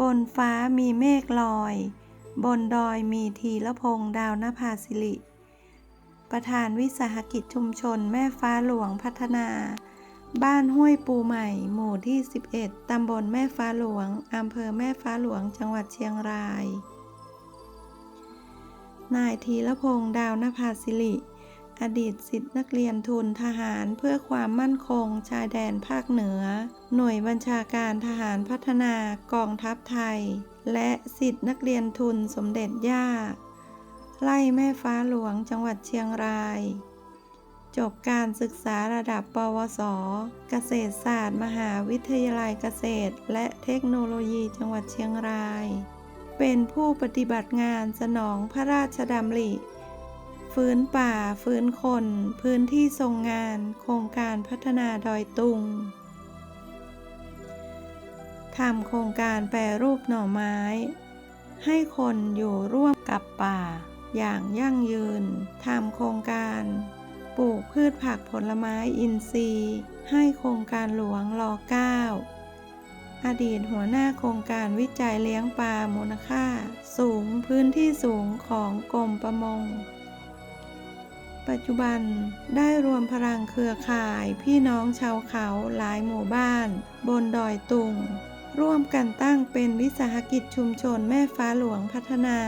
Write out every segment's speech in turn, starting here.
บนฟ้ามีเมฆลอย บนดอยมีทีละพงดาวนภาสิริ ประธานวิสาหกิจชุมชนแม่ฟ้าหลวงพัฒนา บ้านห้วยปูใหม่ หมู่ที่ 11 ตำบลแม่ฟ้าหลวง อำเภอแม่ฟ้าหลวง จังหวัดเชียงราย นายทีละพงดาวนภาสิริ อดีตสิทธินักเรียนทุนทหารเพื่อความมั่นคงชายแดนภาคเหนือ หน่วยบัญชาการทหารพัฒนากองทัพไทย และสิทธินักเรียนทุนสมเด็จย่า ไล่แม่ฟ้าหลวงจังหวัดเชียงราย จบการศึกษาระดับปวส เกษตรศาสตร์ มหาวิทยาลัยเกษตร และเทคโนโลยีจังหวัดเชียงราย เป็นผู้ปฏิบัติงานสนองพระราชดำริ ฟื้นป่า ฟื้นคน พื้นที่ทรงงาน โครงการพัฒนาดอยตุง ทำโครงการแปรรูปหน่อไม้ ให้คนอยู่ร่วมกับป่า อย่างยั่งยืน ทำโครงการปลูกพืชผักผลไม้อินทรีย์ ให้โครงการหลวงรอเก้าอดีตหัวหน้าโครงการวิจัยเลี้ยงปลามูลค่า สูงพื้นที่สูงของกรมประมง ปัจจุบันได้รวมพลังเครือข่ายพี่น้องชาวเขาหลายหมู่บ้าน บนดอยตุง ร่วมกันตั้งเป็นวิสาหกิจชุมชนแม่ฟ้าหลวงพัฒนา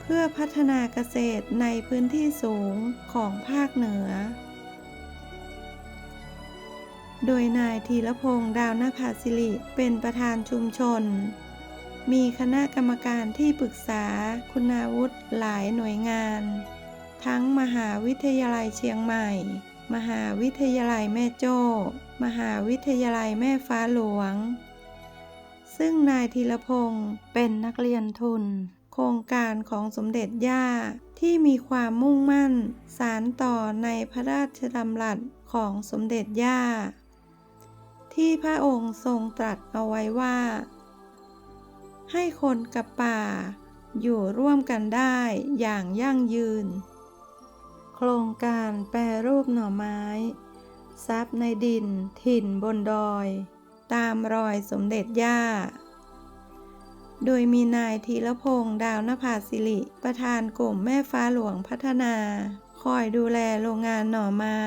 เพื่อพัฒนาเกษตรในพื้นที่สูงของภาคเหนือ โดยนายธีรพงษ์ดาวนภาสิริเป็นประธานชุมชน มีคณะกรรมการที่ปรึกษาคุณาวุฒิหลายหน่วยงาน ทั้งมหาวิทยาลัยเชียงใหม่ มหาวิทยาลัยแม่โจ้ มหาวิทยาลัยแม่ฟ้าหลวง ซึ่งนายธีรพงศ์เป็นนักเรียนทุน โครงการของสมเด็จย่าที่มีความมุ่งมั่น สารต่อในพระราชดำรัสของสมเด็จย่า ที่พระองค์ทรงตรัสเอาไว้ว่า ให้คนกับป่า อยู่ร่วมกันได้อย่างยั่งยืน โครงการแปรรูปหน่อไม้ซับในดินถิ่นบนดอย ตามรอยสมเด็จย่า โดยมีนายธีรพงษ์ดาวนภาสิริ ประธานกลุ่มแม่ฟ้าหลวงพัฒนา คอยดูแลโรงงานหน่อไม้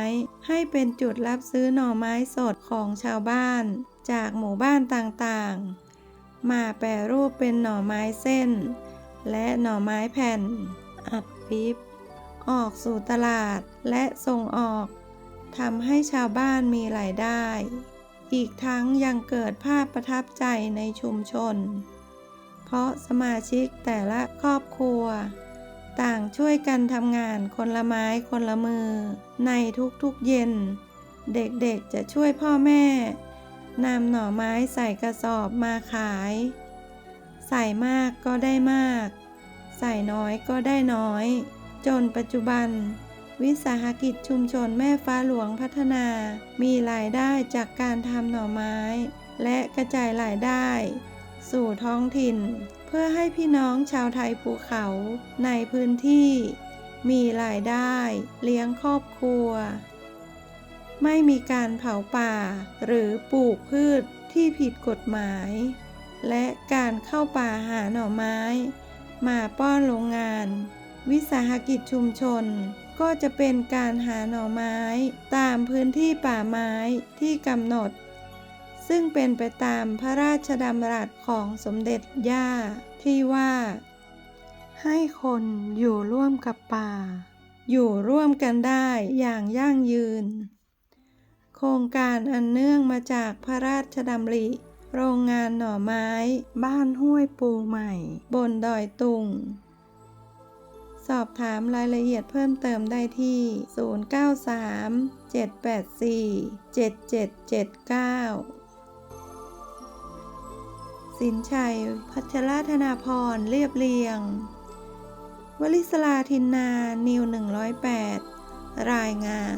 ให้เป็นจุดรับซื้อหน่อไม้สดของชาวบ้าน จากหมู่บ้านต่างๆ มาแปรรูปเป็นหน่อไม้เส้น และหน่อไม้แผ่น อัดปี๊บ ออกสู่ตลาดและส่งออกทำให้ชาวบ้านมีรายได้ อีกทั้งยังเกิดภาพประทับใจในชุมชน เพราะสมาชิกแต่ละครอบครัว ต่างช่วยกันทำงานคนละไม้คนละมือ ในทุกๆเย็น เด็กๆจะช่วยพ่อแม่นำหน่อไม้ใส่กระสอบมาขาย ใส่มากก็ได้มาก ใส่น้อยก็ได้น้อย จนปัจจุบัน วิสาหกิจชุมชนแม่ฟ้าหลวงพัฒนา มีรายได้จากการทำหน่อไม้ และกระจายรายได้ สู่ท้องถิ่น เพื่อให้พี่น้องชาวไทยภูเขาในพื้นที่ มีรายได้เลี้ยงครอบครัว ไม่มีการเผาป่า หรือปลูกพืชที่ผิดกฎหมาย และการเข้าป่าหาหน่อไม้ มาป้อนโรงงาน วิสาหกิจชุมชน ก็จะเป็นการหาหน่อไม้ ตามพื้นที่ป่าไม้ที่กำหนด ซึ่งเป็นไปตามพระราชดำรัสของสมเด็จย่า ที่ว่า ให้คนอยู่ร่วมกับป่า อยู่ร่วมกันได้อย่างยั่งยืน โครงการอันเนื่องมาจากพระราชดำริโรงงานหน่อไม้ บ้านห้วยปูใหม่ บนดอยตุง สอบถามรายละเอียดเพิ่มเติมได้ที่ 093 784 7779 สินชัย พัชรธนาพร เรียบเรียง วลิศลาทินนา นิว 108 รายงาน